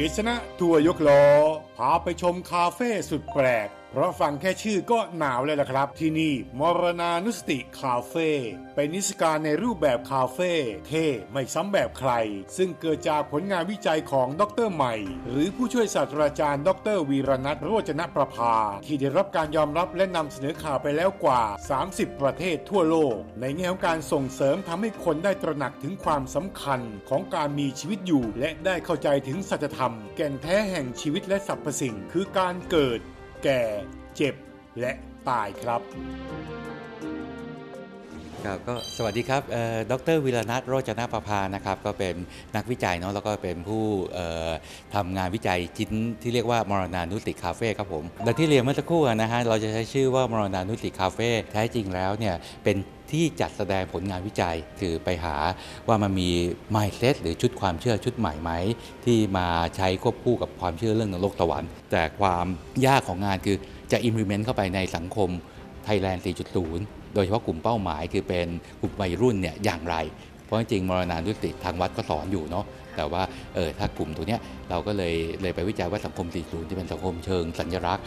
กฤษณะทัวยกล้อ พาไปชมคาเฟ่สุดแปลก เพราะฟังแค่ชื่อก็หนาวเลยล่ะครับ ที่นี่ มรณานุสติคาเฟ่เป็นนิทรรศการในรูปแบบคาเฟ่เท่ไม่ซ้ำแบบใคร ซึ่งเกิดจากผลงานวิจัยของดรใหม่ หรือผู้ช่วยศาสตราจารย์ ดรวีรนัทโรจนประภา ที่ได้รับการยอมรับและนำเสนอข่าวไปแล้วกว่า 30 ประเทศทั่วโลก ในแง่ของการส่งเสริมทำให้คนได้ตระหนักถึงความสำคัญของการมีชีวิตอยู่ และได้เข้าใจถึงสัจธรรม แก่นแท้แห่งชีวิตและสรรพสิ่งคือการเกิด แก่ เจ็บ และตายครับ ครับก็สวัสดีครับดรวิรนัทโรจนประภานะครับ ก็เป็นนักวิจัยเนาะแล้วก็เป็นผู้เอ่อทำงานวิจัยชิ้นที่เรียกว่ามรณานุติคาเฟ่ครับผมและที่เรียนเมื่อสักครู่นะฮะเราจะใช้ชื่อว่ามรณานุติคาเฟ่แท้จริงแล้วเนี่ยเป็นที่จัดแสดงผลงานวิจัยคือไปหาว่ามันมี mindset หรือชุดความเชื่อชุดใหม่ไหม ที่มาใช้ควบคู่กับความเชื่อเรื่องนรกสวรรค์แต่ความยากของงานคือจะ implement เข้าไปในสังคมไทยแลนด์ 4.0 โดยเฉพาะกลุ่มเป้าหมายคือเป็นกลุ่มวัยรุ่นเนี่ยอย่างไร เพราะจริงๆมรณานุสติทางวัดก็สอนอยู่เนาะแต่ว่าเออถ้ากลุ่มตัวเนี้ยเราก็เลยเลยไปวิจัยว่าสังคม4.0จะเป็นสังคมเชิงสัญลักษณ์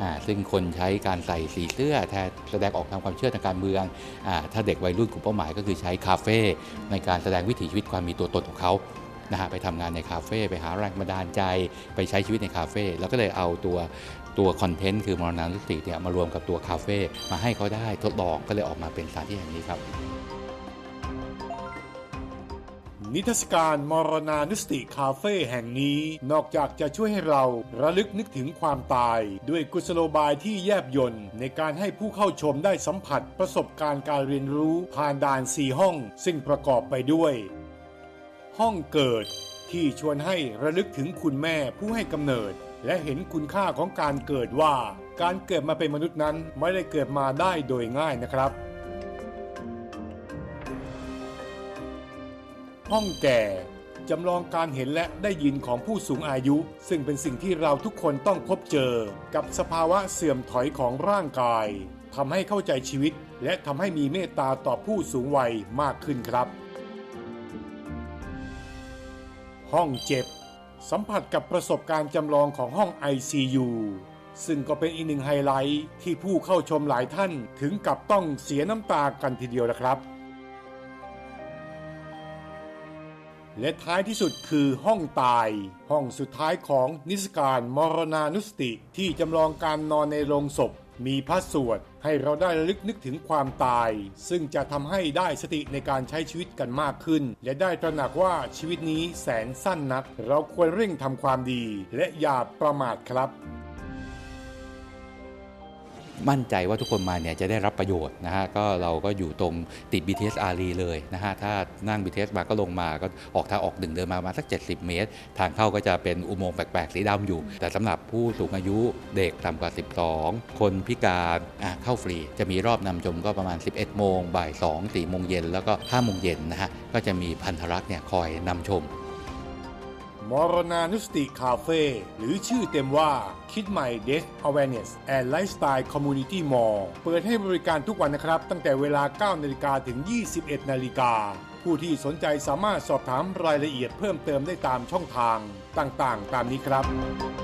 อ่าซึ่งคนใช้การใส่สีเสื้อแทนแสดงออกทางความเชื่อทางการเมืองอ่าถ้าเด็กวัยรุ่นกลุ่มเป้าหมายก็คือใช้คาเฟ่ในการแสดงวิถีชีวิตความมีตัวตนของเขา นะฮะไปทำงานในคาเฟ่ไปหาแรงบันดาลใจ ไปใช้ชีวิตในคาเฟ่แล้วก็เลยเอาตัวตัวคอนเทนต์คือมรณานุสติเนี่ยมารวมกับตัวคาเฟ่มาให้เขาได้ทดลองก็เลยออกมาเป็นสถานที่แห่งนี้ครับ นิทรรศการมรณานุสติคาเฟ่แห่งนี้ นอกจากจะช่วยให้เราระลึกนึกถึงความตาย ด้วยกุศโลบายที่แยบยนต์ในการให้ผู้เข้าชมได้สัมผัสประสบการณ์การเรียนรู้ผ่านด่าน 4 ห้อง ซึ่งประกอบไปด้วย ห้องเกิด ที่ชวนให้ระลึกถึงคุณแม่ผู้ให้กำเนิด และเห็นคุณค่าของการเกิดว่า การเกิดมาเป็นมนุษย์นั้นไม่ได้เกิดมาได้โดยง่ายนะครับ ห้องแก่จำลองการเห็นและได้ยินของผู้สูงอายุ ซึ่งเป็นสิ่งที่เราทุกคนต้องพบเจอ กับสภาวะเสื่อมถอยของร่างกายทำให้เข้าใจชีวิต และทำให้มีเมตตาต่อผู้สูงวัยมากขึ้นครับ ห้องเจ็บ สัมผัสกับประสบการณ์จำลองของห้อง ICU ซึ่งก็เป็นอีกหนึ่งไฮไลท์ที่ผู้เข้าชมหลายท่านถึงกับต้องเสียน้ำตากันทีเดียวนะครับ และท้ายที่สุดคือห้องตาย ห้องสุดท้ายของนิทรรศการมรณานุสติที่จำลองการนอนในโรงศพ มีพระสวดให้เราได้ระลึกนึกถึงความตาย ซึ่งจะทำให้ได้สติในการใช้ชีวิตกันมากขึ้น และได้ตระหนักว่าชีวิตนี้แสนสั้นนัก เราควรเร่งทำความดี และอย่าประมาทครับ มั่นใจว่าทุกคนมาเนี่ยจะได้รับประโยชน์นะฮะก็เราก็อยู่ตรงติด BTS อารีเลยนะฮะถ้านั่ง BTS มาก็ลงมาก็ออกทางออกหนึ่งเดินมาประมาณสัก 70 เมตร ทางเข้าก็จะเป็นอุโมงค์แปลกๆสีดำอยู่ แต่สำหรับผู้สูงอายุเด็กต่ำกว่า 12 คนพิการอะเข้าฟรี จะมีรอบนำชมก็ประมาณ 11 โมงบ่าย2 4โมงเย็นแล้วก็5โมงเย็นนะฮะก็จะมีพันธรักษ์เนี่ยคอยนำชม มรณานุสติคาเฟ่หรือชื่อเต็มว่าคิดใหม่ Death Awareness and Lifestyle Community Mall เปิดให้บริการทุกวันนะครับ ตั้งแต่เวลา 9 นาฬิกาถึง 21 นาฬิกา ผู้ที่สนใจสามารถสอบถามรายละเอียดเพิ่มเติมได้ตามช่องทางต่างๆ ตามนี้ครับ